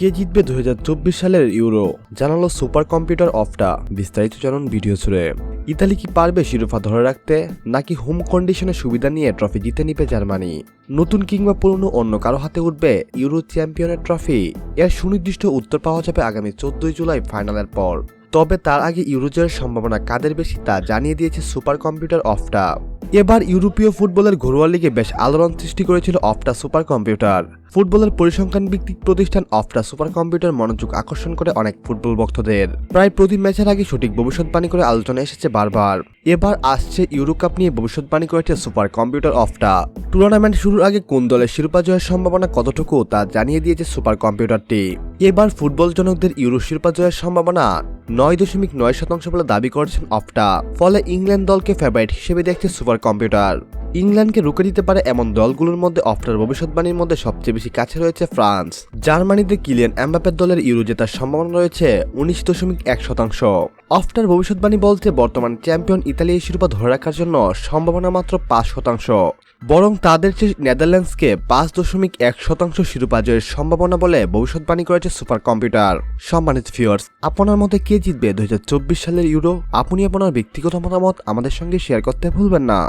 কে জিতবে দুই হাজার চব্বিশ সালের ইউরো। জানালো সুপার কম্পিউটার অফটা। বিস্তারিত জানুন ভিডিও জুড়ে। ইতালি কি পারবে শিরোপা ধরে রাখতে, নাকি হোম কন্ডিশনের সুবিধা নিয়ে ট্রফি জিতে নিবে জার্মানি? নতুন কিংবা পুরনো অন্য কারও হাতে উঠবে ইউরো চ্যাম্পিয়নের ট্রফি। এর সুনির্দিষ্ট উত্তর পাওয়া যাবে আগামী চোদ্দই জুলাই ফাইনালের পর। তবে তার আগে ইউরো জয়ের সম্ভাবনা কাদের বেশি তা জানিয়ে দিয়েছে সুপার কম্পিউটার অফটা। এবার ইউরোপীয় ফুটবলের ঘরোয়া লিগে বেশ আলোড়ন সৃষ্টি করেছিল অফটা সুপার কম্পিউটার ফুটবলের পরিসংখ্যান ভিত্তিক প্রতিষ্ঠান অফটা সুপার কম্পিউটার মনোযোগ আকর্ষণ করে অনেক ফুটবল ভক্তদের। প্রায় প্রতি ম্যাচের আগে সঠিক ভবিষ্যৎবাণী করে আলোচনা এসেছে বারবার। এবার আসছে ইউরো কাপ নিয়ে ভবিষ্যৎবাণী করেছে সুপার কম্পিউটার অফটা। টুর্নামেন্ট শুরুর আগে কোন দলের শিরোপা জয়ের সম্ভাবনা কতটুকু তা জানিয়ে দিয়েছে সুপার কম্পিউটারটি এবার ফুটবল জনকদের ইউরো শিরোপা জয়ের সম্ভাবনা নয় দশমিক নয় শতাংশ বলে দাবি করেছেন অফটা। ফলে ইংল্যান্ড দলকে ফেভারিট হিসেবে দেখছে সুপার কম্পিউটার ইংল্যান্ডকে রুখে দিতে পারে এমন দলগুলোর মধ্যে অফটার ভবিষ্যৎবাণীর মধ্যে সবচেয়ে বেশি কাছে রয়েছে ফ্রান্স। জার্মানিতে কিলিয়ান অ্যাম্বাপের দলের ইউরো জেতার সম্ভাবনা রয়েছে উনিশ দশমিক এক শতাংশ। অফটার ভবিষ্যৎবাণী বলতে বর্তমান চ্যাম্পিয়ন ইতালি এই শিরোপা ধরে রাখার জন্য সম্ভাবনা মাত্র পাঁচ শতাংশ। বরং তাদের চেয়ে নেদারল্যান্ডসকে পাঁচ দশমিক এক শতাংশ শিরোপা জয়ের সম্ভাবনা বলে ভবিষ্যৎবাণী করেছে সুপার কম্পিউটার সম্মানিত ফিওর্স আপনার মতে কে জিতবে? দু হাজার চব্বিশ সালের ইউরো? আপনি আপনার ব্যক্তিগত মতামত আমাদের সঙ্গে শেয়ার করতে ভুলবেন না।